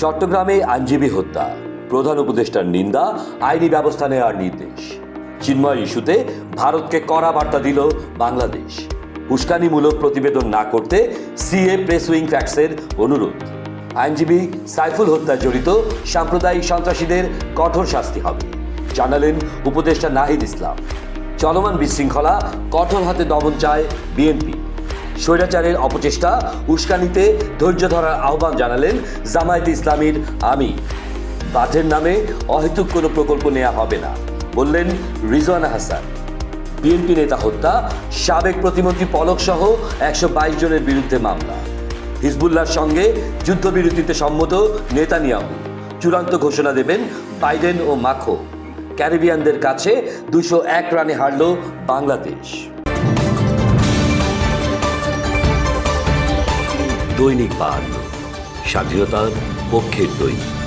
চট্টগ্রামে আইনজীবী হত্যা। প্রধান উপদেষ্টার নিন্দা, আইনি ব্যবস্থা নেওয়ার নির্দেশ। চিন্ময় ইস্যুতে ভারতকে কড়া বার্তা দিল বাংলাদেশ। উস্কানিমূলক প্রতিবেদন না করতে সিএ প্রেস উইং ফ্যাক্সের অনুরোধ। আইনজীবী সাইফুল হত্যায় জড়িত সাম্প্রদায়িক সন্ত্রাসীদের কঠোর শাস্তি হবে, জানালেন উপদেষ্টা নাহিদ ইসলাম। চলমান বিশৃঙ্খলা কঠোর হাতে দমন চায় বিএনপি। স্বৈরাচারের অপচেষ্টা, উস্কানিতে ধৈর্য ধরার আহ্বান জানালেন জামায়াতে ইসলামীর আমি বাঁধের নামে অহেতুক কোনো প্রকল্প নেওয়া হবে না, বললেন রিজওয়ানা হাসান। বিএনপি নেতা হত্যা, সাবেক প্রতিমন্ত্রী পলক সহ একশো বাইশ জনের বিরুদ্ধে মামলা। হিজবুল্লাহর সঙ্গে যুদ্ধবিরতিতে সম্মত নেতানিয়াহু। চূড়ান্ত ঘোষণা দেবেন বাইডেন ও মাখো। ক্যারিবিয়ানদের কাছে দুশো এক রানে হারল বাংলাদেশ। দৈনিক বাদ স্বাধীনতার পক্ষের দৈনিক।